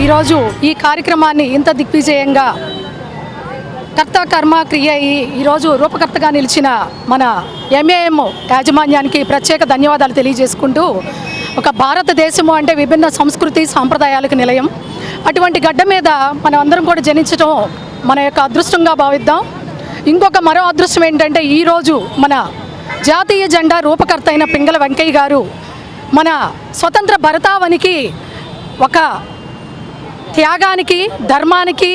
ఈరోజు ఈ కార్యక్రమాన్ని ఇంత దిగ్విజయంగా కర్త కర్మ క్రియ ఈరోజు రూపకర్తగా నిలిచిన మన ఎంఏఎం యాజమాన్యానికి ప్రత్యేక ధన్యవాదాలు తెలియజేసుకుంటూ ఒక భారతదేశము అంటే విభిన్న సంస్కృతి సాంప్రదాయాలకు నిలయం. అటువంటి గడ్డ మీద మనం అందరం కూడా జనించడం మన యొక్క అదృష్టంగా భావిద్దాం. ఇంకొక మరో అదృష్టం ఏంటంటే ఈరోజు మన జాతీయ జెండా రూపకర్త అయిన పింగళ వెంకయ్య గారు మన స్వతంత్ర భరతావనికి ఒక త్యాగానికి ధర్మానికి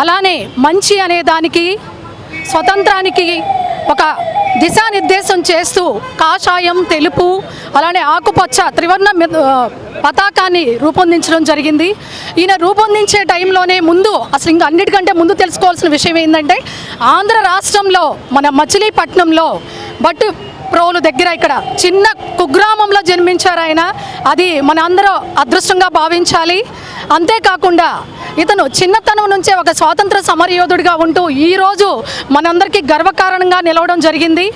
అలానే మంచి అనే దానికి స్వతంత్రానికి ఒక దిశానిర్దేశం చేస్తూ కాషాయం తెలుపు అలానే ఆకుపచ్చ త్రివర్ణ పతాకాన్ని రూపొందించడం జరిగింది. ఈయన రూపొందించే టైంలోనే ముందు అసలు ఇంకా అన్నిటికంటే ముందు తెలుసుకోవాల్సిన విషయం ఏంటంటే ఆంధ్ర రాష్ట్రంలో మన మచిలీపట్నంలో బట్ ప్రోలు దగ్గర ఇక్కడ చిన్న కుగ్రామంలో జన్మించారు ఆయన అది మన అందరూ అదృష్టంగా భావించాలి. అంతేకాకుండా ఇతను చిన్నతనం నుంచే ఒక స్వాతంత్ర సమరయోధుడిగా ఉంటూ ఈరోజు మనందరికీ గర్వకారణంగా నిలవడం జరిగింది.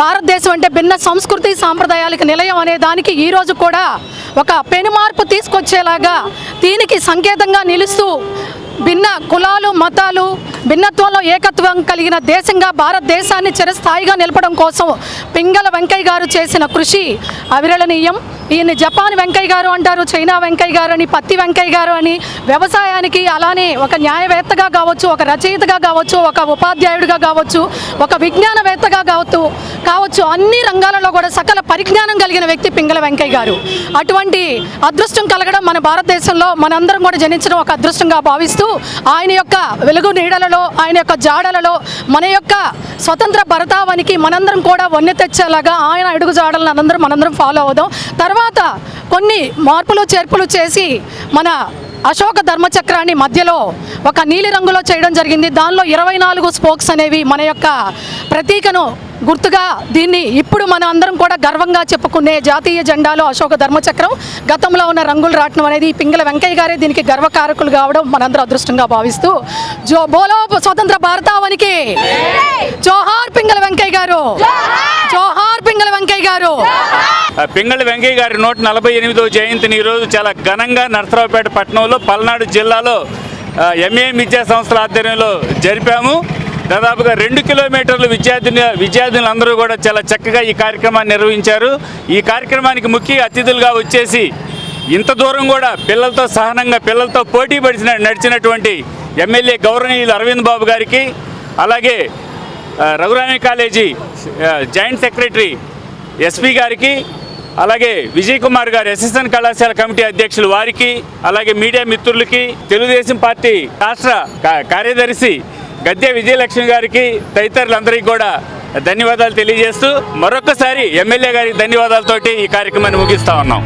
భారతదేశం అంటే భిన్న సంస్కృతి సాంప్రదాయాలకు నిలయం అనే దానికి ఈరోజు కూడా ఒక పెనుమార్పు తీసుకొచ్చేలాగా దీనికి సంకేతంగా నిలుస్తూ భిన్న కులాలు మతాలు భిన్నత్వంలో ఏకత్వం కలిగిన దేశంగా భారతదేశాన్ని చిరస్థాయిగా నిలపడం కోసం పింగళ వెంకయ్య గారు చేసిన కృషి అవిరళనీయం. ఈయన జపాన్ వెంకయ్య గారు అంటారు చైనా వెంకయ్య గారు అని పత్తి వెంకయ్య గారు అని. వ్యవసాయానికి అలానే ఒక న్యాయవేత్తగా కావచ్చు ఒక రచయితగా కావచ్చు ఒక ఉపాధ్యాయుడిగా కావచ్చు ఒక విజ్ఞానవేత్తగా కావచ్చు కావచ్చు అన్ని రంగాలలో కూడా సకల పరిజ్ఞానం కలిగిన వ్యక్తి పింగళ వెంకయ్య గారు. అటువంటి అదృష్టం కలగడం మన భారతదేశంలో మనందరం కూడా జనించడం ఒక అదృష్టంగా భావిస్తూ ఆయన యొక్క వెలుగు నీడలలో ఆయన యొక్క జాడలలో మన యొక్క స్వతంత్ర భరతావానికి మనందరం కూడా వన్నె తెచ్చేలాగా ఆయన అడుగు జాడలను అందరం మనందరం ఫాలో అవుదాం. తర్వాత కొన్ని మార్పులు చేర్పులు చేసి మన అశోక ధర్మచక్రాన్ని మధ్యలో ఒక నీలి రంగులో చేయడం జరిగింది. దానిలో ఇరవై నాలుగు స్పోక్స్ అనేవి మన యొక్క ప్రతీకను గుర్తుగా దీన్ని ఇప్పుడు మన అందరం కూడా గర్వంగా చెప్పుకునే జాతీయ జెండాలో అశోక ధర్మచక్రం. గతంలో ఉన్న రంగులు రావటం అనేది ఈ పింగళ వెంకయ్య గారే దీనికి గర్వకారకులు కావడం మనందరం అదృష్టంగా భావిస్తూ జో బోలో స్వతంత్ర భారతావనికి. జోహార్ పింగళ వెంకయ్య గారు. జోహార్! పింగళ వెంకయ్య గారు. పింగళి వెంకయ్య గారి నూట నలభై ఎనిమిదవ జయంతిని ఈరోజు చాలా ఘనంగా నరసరావుపేట పట్టణంలో పల్నాడు జిల్లాలో ఎంఏ విద్యా సంస్థల ఆధ్వర్యంలో జరిపాము. దాదాపుగా రెండు కిలోమీటర్లు విద్యార్థిని విద్యార్థులందరూ కూడా చాలా చక్కగా ఈ కార్యక్రమాన్ని నిర్వహించారు. ఈ కార్యక్రమానికి ముఖ్య అతిథులుగా వచ్చేసి ఇంత దూరం కూడా పిల్లలతో సహనంగా పిల్లలతో పోటీ పడిచిన నడిచినటువంటి ఎమ్మెల్యే గౌరవనీయులు అరవింద్ బాబు గారికి అలాగే Raghurami college joint secretary SP గారికి అలాగే విజయ్ కుమార్ గారు ఎస్ఎస్ఎన్ కళాశాల కమిటీ అధ్యక్షులు వారికి అలాగే మీడియా మిత్రులకి తెలుగుదేశం పార్టీ రాష్ట్ర కార్యదర్శి గద్దె విజయలక్ష్మి గారికి తదితరులందరికీ కూడా ధన్యవాదాలు తెలియజేస్తూ మరొకసారి ఎమ్మెల్యే గారికి ధన్యవాదాలతోటి ఈ కార్యక్రమాన్ని ముగిస్తా ఉన్నాం.